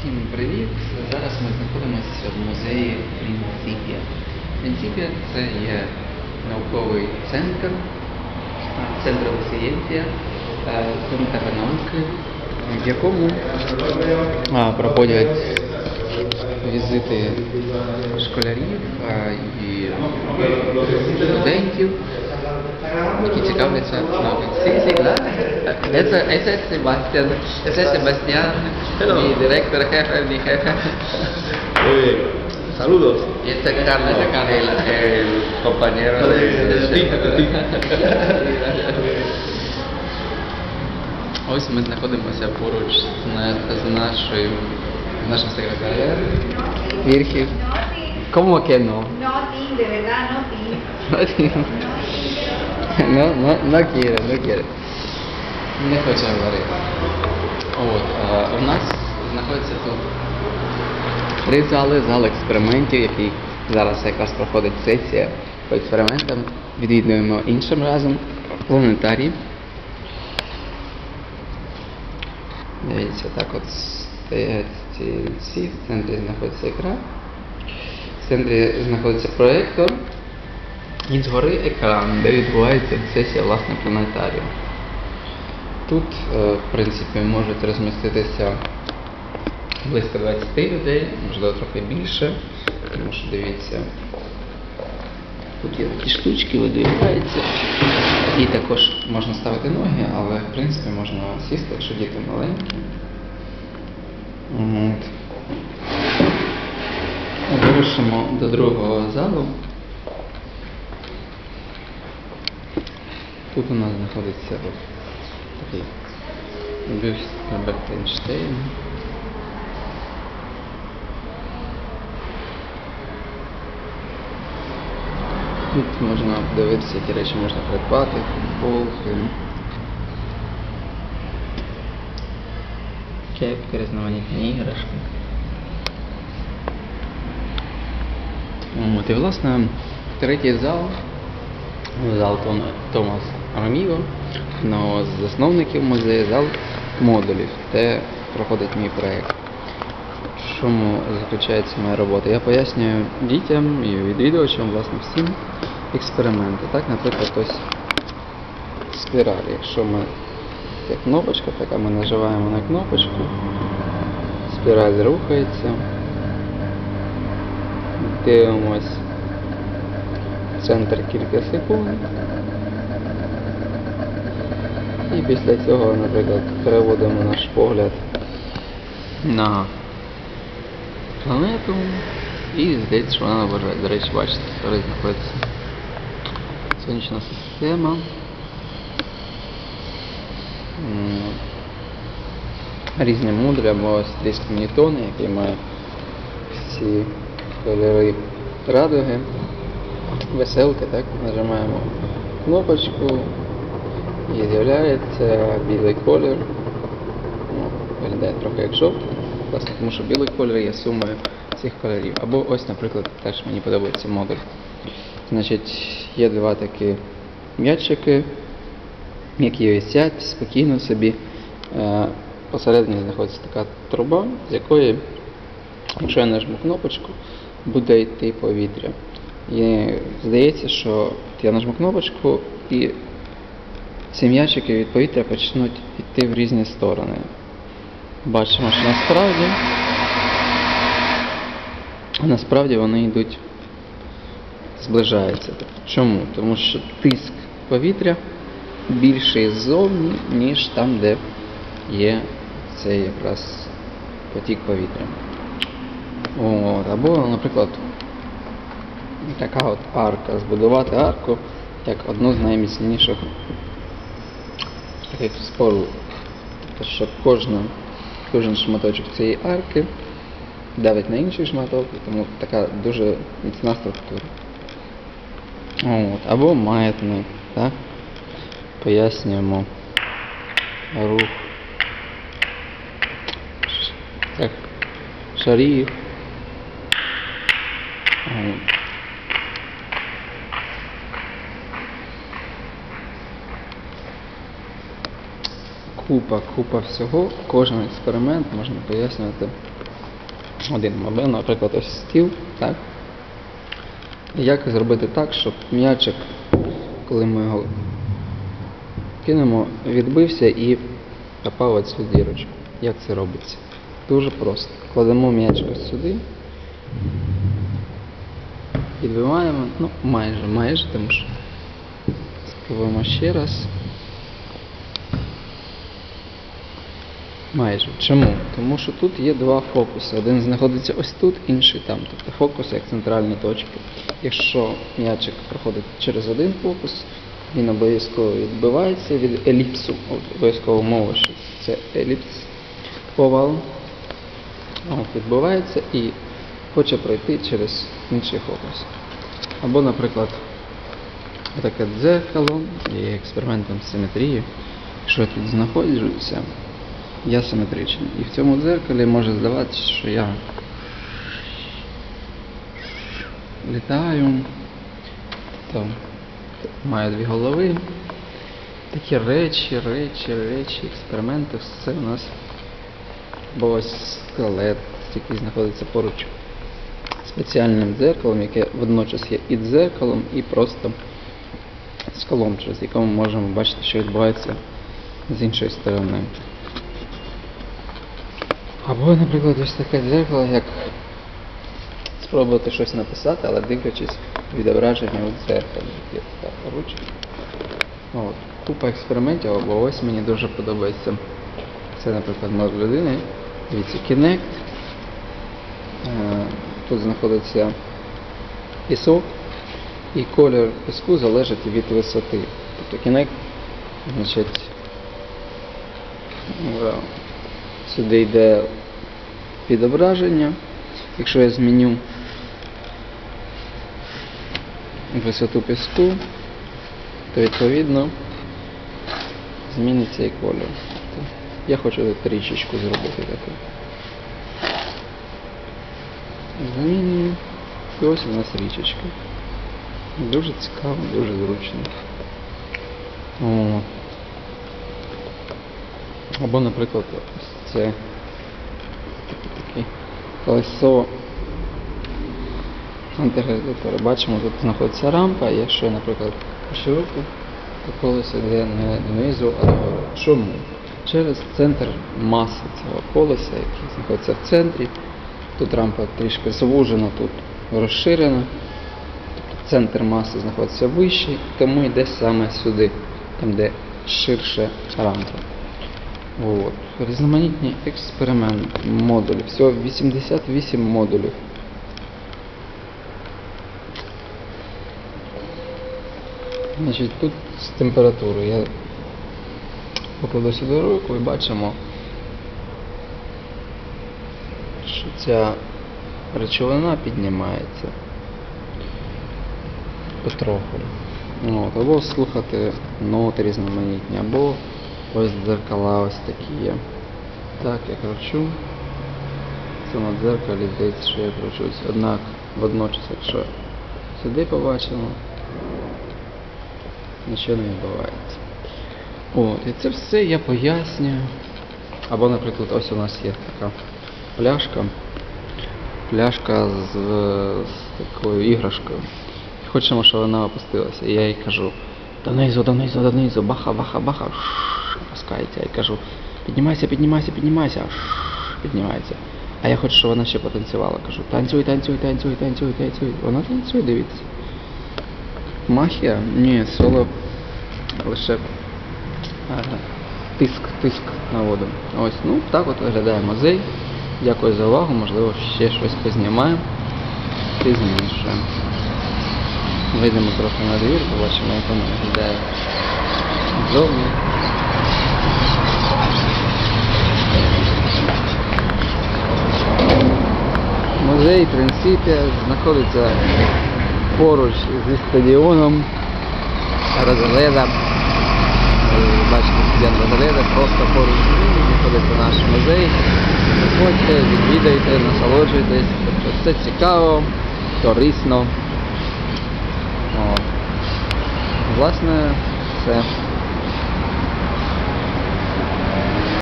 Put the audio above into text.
Всім привіт! Зараз ми знаходимося в музеї Принципія. Принципія це є науковий центр, центр досієнція, центр науки, в якому проходять візити школярів і студентів, які цікавляться наукою. Сі, сі, да? Это, это Себастьян. Это Себастьян, Hello. mi director jefe, mi jefe. Muy bien. Saludos. Y este es Carlos, el, el compañero de, de Sí, sí. Ось ми знаходимося поруч з, на- з нашою з нашим секретарем. Вірхів. Кому que no? No, Tim, de verdad, no, Tim. No, no, no quiere, no quiere. Не хоче говорити. От, а, у нас знаходиться тут три зали, зал експериментів, який зараз якраз проходить сесія по експериментам. Відвідуємо іншим разом планетарій. Дивіться, так от стоять стільці, в центрі знаходиться екран, в центрі знаходиться проєктор, і згори екран, де відбувається сесія власне планетарію. Тут, е, в принципі, можуть розміститися близько 20 людей, можливо трохи більше, тому що дивіться, тут є такі штучки, видвигаються. І також можна ставити ноги, але в принципі можна сісти, якщо діти маленькі. От. Вирушимо до другого залу. Тут у нас знаходиться такий бюст Альберта Ейнштейна. Тут можна подивитися, які речі можна придбати, футболки, кепки, різноманітні іграшки. От, і власне третій зал, зал Томас Роміго, одного з засновників музею, зал модулів, де проходить мій проєкт. Чому заключається моя робота? Я пояснюю дітям і відвідувачам, власне, всім експерименти. Так, наприклад, ось спіралі. Якщо ми є кнопочка, така ми нажимаємо на кнопочку, спіраль рухається. Дивимось центр кілька секунд. І після цього, наприклад, переводимо наш погляд на планету і здається, що вона набирає. До речі, бачите, зараз знаходиться сонячна система. Різні модулі або ось диск Ньютона, який має всі кольори радуги, веселки, так, нажимаємо кнопочку і з'являється білий колір. Ну, виглядає трохи як жовтий, власне, тому що білий колір є сумою цих кольорів. Або ось, наприклад, теж мені подобається модуль. Значить, є два такі м'ячики, які висять спокійно собі. Е, Посередині знаходиться така труба, з якої, якщо я нажму кнопочку, буде йти повітря. І здається, що я нажму кнопочку і ці м'ячики від повітря почнуть йти в різні сторони. Бачимо, що насправді, насправді вони йдуть, зближаються. Чому? Тому що тиск повітря більший ззовні, ніж там, де є цей якраз потік повітря. От. Або, наприклад, така от арка. Збудувати арку як одну з найміцніших споруд. Тобто, щоб кожна, кожен шматочок цієї арки давить на інший шматок, тому така дуже міцна структура. От. Або маятник, так? Пояснюємо рух так, шарів. От. Купа, купа всього. Кожен експеримент можна пояснювати один мобіль, наприклад, ось стіл, так? Як зробити так, щоб м'ячик, коли ми його кинемо, відбився і попав в цю дірочку. Як це робиться? Дуже просто. Кладемо м'ячик ось сюди. Підбиваємо, ну майже, майже, тому що спробуємо ще раз. Майже. Чому? Тому що тут є два фокуси. Один знаходиться ось тут, інший там. Тобто фокус як центральні точки. Якщо м'ячик проходить через один фокус, він обов'язково відбивається від еліпсу. Обов'язково мова, що це еліпс овал. От, відбувається і хоче пройти через інший фокус. Або, наприклад, таке дзеркало, є експериментом з симетрії. Якщо тут знаходжуся, я симетричний. І в цьому дзеркалі може здаватися, що я літаю, то маю дві голови. Такі речі, речі, речі, експерименти, все у нас. Бо ось скелет, який знаходиться поруч спеціальним дзеркалом, яке водночас є і дзеркалом, і просто скалом, через яке ми можемо бачити, що відбувається з іншої сторони. Або, наприклад, ось таке дзеркало, як спробувати щось написати, але дивлячись відображення у дзеркалі. Є така ручка. От. Купа експериментів, або ось мені дуже подобається. Це, наприклад, мозг людини. Дивіться, Kinect. Е, Тут знаходиться пісок, і колір піску залежить від висоти. Тобто Kinect, значить, е, сюди йде відображення. Якщо я зміню висоту піску, то відповідно зміниться і. Тобто Я хочу тут річечку зробити таку. Змінюю. І ось у нас річечка. Дуже цікаво, дуже зручно. О. Або, наприклад, це таке колесо антигравітатора. Бачимо, тут знаходиться рампа, якщо наприклад, руку, то колесо йде не донизу, а догору. Чому? Через центр маси цього колеса, який знаходиться в центрі. Тут рампа трішки звужена, тут розширена. Центр маси знаходиться вищий, тому йде саме сюди, там де ширше рампа. От. Різноманітні експеримент модулі. Всього 88 модулів. Значить, тут з температурою я покладу сюди руку і бачимо, що ця речовина піднімається потроху. От, або слухати ноти різноманітні, або ось дзеркала ось такі є. Так, я кручу. Це на дзеркалі здається, що я кручусь. Однак водночас, якщо сюди побачимо, нічого не відбувається. От, і це все я пояснюю. Або, наприклад, ось у нас є така пляшка. Пляшка з, з такою іграшкою. Хочемо, щоб вона опустилася. І я їй кажу, донизу, донизу, донизу, баха, баха, баха, опускається. Я кажу, піднімайся, піднімайся, піднімайся, піднімається. А я хочу, щоб вона ще потанцювала. Кажу, танцюй, танцюй, танцюй, танцюй, танцюй. Вона танцює, дивіться. Магія? Ні, соло лише е, тиск, тиск на воду. Ось, ну так от виглядає музей. Дякую за увагу, можливо, ще щось познімаємо. Пізніше. Вийдемо трохи на двір, побачимо, як воно виглядає ззовні. Музей Принципі знаходиться поруч зі стадіоном Розгледа. Бачите, стадіон Розгледа, просто поруч знаходиться наш музей. Приходьте, відвідайте, насолоджуйтесь. Тобто все цікаво, корисно. Власне, все.